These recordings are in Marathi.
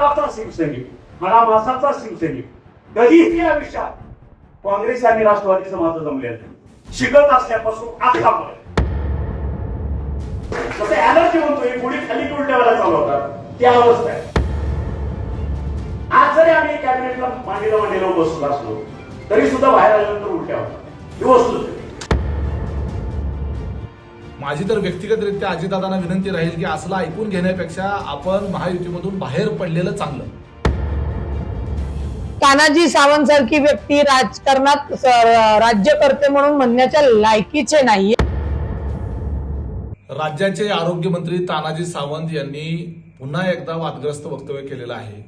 हक्काचा शिवसैनिक. मनामासाचा शिवसैनिक. कधीही आयुष्यात काँग्रेस आणि राष्ट्रवादीचं माझं जमले नाही. शिकत असल्यापासून आतापर्यंत जसं एनर्जी म्हणतोय पुढे खाली उलट्याला चालवतात ती अवस्था आहे. आज जरी आम्ही कॅबिनेटला मांडीला मांडीला बसलो असलो तरी सुद्धा बाहेर आल्यानंतर उलट्या होतात. ही वस्तू माझी तर व्यक्तिगतरित्या अजितदादांना विनंती राहील की असलं ऐकून घेण्यापेक्षा आपण महायुतीमधून बाहेर पडलेलं चांगलं. तानाजी सावंत सारखी व्यक्ती राजकारणात राज्यकर्ते म्हणून म्हणण्याच्या लायकीचे नाहीये. राज्याचे आरोग्यमंत्री तानाजी सावंत यांनी पुन्हा एकदा वादग्रस्त वक्तव्य केलेलं आहे.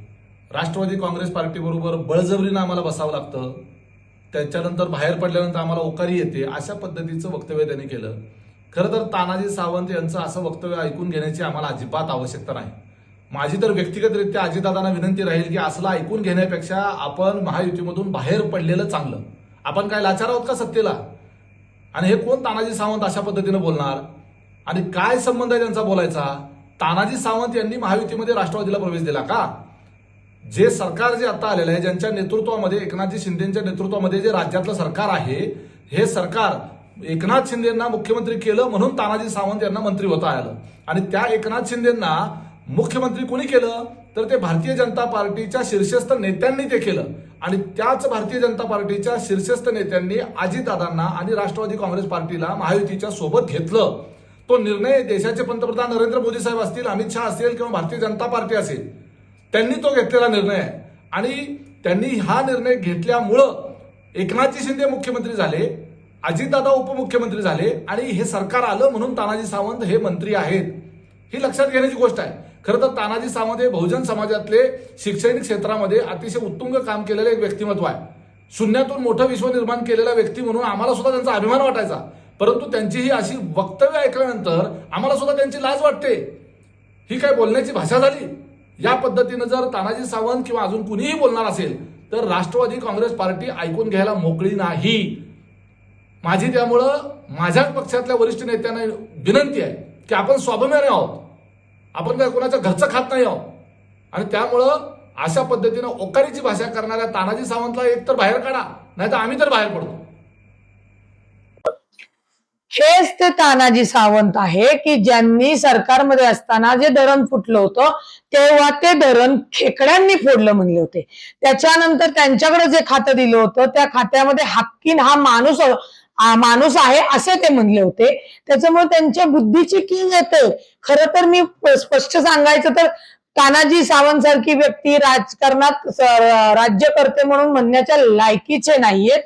राष्ट्रवादी काँग्रेस पार्टीबरोबर बळजबरीनं आम्हाला बसावं लागतं. त्याच्यानंतर बाहेर पडल्यानंतर आम्हाला ओकारी येते अशा पद्धतीचं वक्तव्य त्यांनी केलं. खरं तर तानाजी सावंत यांचं असं वक्तव्य ऐकून घेण्याची आम्हाला अजिबात आवश्यकता नाही. माझी तर व्यक्तिगतरित्या अजितदादांना विनंती राहील की असलं ऐकून घेण्यापेक्षा आपण महायुतीमधून बाहेर पडलेलं चांगलं. आपण काय लाचार आहोत का सत्तेला? आणि हे कोण तानाजी सावंत अशा पद्धतीनं बोलणार? आणि काय संबंध आहे त्यांचा बोलायचा? तानाजी सावंत यांनी महायुतीमध्ये राष्ट्रवादीला प्रवेश दिला का? जे सरकार जे आता आलेलं आहे ज्यांच्या नेतृत्वामध्ये एकनाथजी शिंदेच्या नेतृत्वामध्ये जे राज्यातलं सरकार आहे हे सरकार एकनाथ शिंदेना मुख्यमंत्री केलं म्हणून तानाजी सावंत यांना मंत्री होता आलं. आणि त्या एकनाथ शिंदेना मुख्यमंत्री कोणी केलं? तर ते भारतीय जनता पार्टीच्या शीर्षस्थ नेत्यांनी ते केलं. आणि त्याच भारतीय जनता पार्टीच्या शीर्षस्थ नेत्यांनी अजितदादांना आणि राष्ट्रवादी काँग्रेस पार्टीला महायुतीच्या सोबत घेतलं. तो निर्णय देशाचे पंतप्रधान नरेंद्र मोदी साहेब असतील अमित शहा असतील किंवा भारतीय जनता पार्टी असेल त्यांनी तो घेतलेला निर्णय आहे. आणि त्यांनी हा निर्णय घेतल्यामुळं एकनाथजी शिंदे मुख्यमंत्री झाले. अजितदादा उपमुख्यमंत्री झाले आणि हे सरकार आलं म्हणून तानाजी सावंत हे मंत्री आहेत. ही लक्षात घेण्याची गोष्ट आहे. खरं तर तानाजी सावंत हे बहुजन समाजातले शैक्षणिक क्षेत्रामध्ये अतिशय उत्तुंग काम केलेलं एक व्यक्तिमत्व आहे. शून्यातून मोठं विश्व निर्माण केलेला व्यक्ती म्हणून आम्हाला सुद्धा त्यांचा अभिमान वाटायचा. परंतु त्यांची ही अशी वक्तव्य ऐकल्यानंतर आम्हाला सुद्धा त्यांची लाज वाटते. ही काय बोलण्याची भाषा झाली? या पद्धतीनं जर तानाजी सावंत किंवा अजून कुणीही बोलणार असेल तर राष्ट्रवादी काँग्रेस पार्टी ऐकून घ्यायला मोकळी नाही. माझी त्यामुळं माझ्याच पक्षातल्या वरिष्ठ नेत्यांना विनंती आहे की आपण स्वाभिमानी आहोत. आपण काय कोणाच्या घरचं खात नाही आहोत. आणि त्यामुळं अशा पद्धतीनं ओकारीची भाषा करणाऱ्या तानाजी सावंतला एक तर बाहेर काढा नाही तर आम्ही तर बाहेर पडतो. हेच ते तानाजी सावंत आहे की ज्यांनी सरकारमध्ये असताना जे धरण फुटलं होतं तेव्हा ते धरण खेकड्यांनी फोडलं म्हणले होते. त्याच्यानंतर त्यांच्याकडे जे खातं दिलं होतं त्या खात्यामध्ये हक्कीन हा माणूस माणूस आहे असे ते म्हणले होते. त्याच्यामुळे त्यांच्या बुद्धीची किंग येते खरं तर मी स्पष्ट सांगायचं तर तानाजी सावंत सारखी व्यक्ती राजकारणात राज्यकर्ते म्हणून म्हणण्याच्या लायकीचे नाहीयेत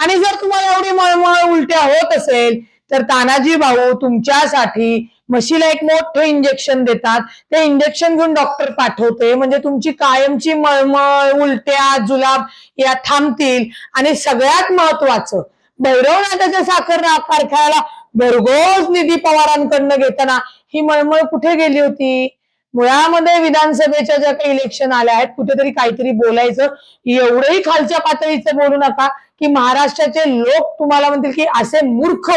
आणि जर तुम्हाला एवढी मळमळ उलट्या होत असेल तर तानाजी भाऊ तुमच्यासाठी म्हशीला एक मोठं इंजेक्शन देतात. ते इंजेक्शन घेऊन डॉक्टर पाठवते. म्हणजे तुमची कायमची मळमळ उलट्या जुलाब या थांबतील. आणि सगळ्यात महत्वाचं भैरवनाथाच्या साखर कारखान्याला भरघोस निधी पवारांकडनं घेताना ही मळमळ कुठे गेली होती? मुळामध्ये विधानसभेच्या ज्या काही इलेक्शन आल्या आहेत कुठेतरी काहीतरी बोलायचं. एवढंही खालच्या पातळीचं बोलू नका की महाराष्ट्राचे लोक तुम्हाला म्हणतील की असे मूर्ख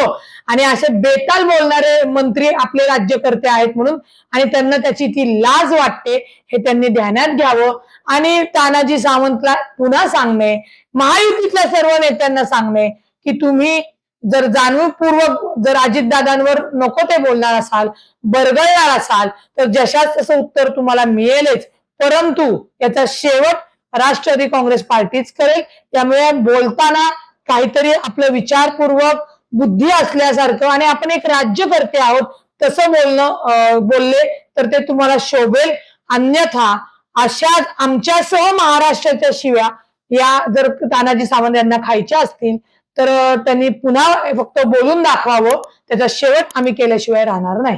आणि असे बेताल बोलणारे मंत्री आपले राज्यकर्ते आहेत म्हणून आणि त्यांना त्याची ती लाज वाटते हे त्यांनी ध्यानात घ्यावं. आणि तानाजी सावंतला पुन्हा सांगणे महायुतीतल्या सर्व नेत्यांना सांगणे की तुम्ही जर जाणीवपूर्वक जर अजितदादांवर नको ते बोलणार असाल बरगळणार असाल तर जशाच तसं उत्तर तुम्हाला मिळेलच. परंतु याचा शेवट राष्ट्रवादी काँग्रेस पार्टीच करेल. त्यामुळे बोलताना काहीतरी आपलं विचारपूर्वक बुद्धी असल्यासारखं आणि आपण एक राज्यकर्ते आहोत तसं बोलणं बोलले तर ते तुम्हाला शोभेल. अन्यथा अशा आमच्यासह महाराष्ट्राच्या शिव्या या जर तानाजी सावंत यांना खायच्या असतील तर त्यांनी पुन्हा फक्त बोलून दाखवावं. त्याचा शेवट आम्ही केल्याशिवाय राहणार नाही.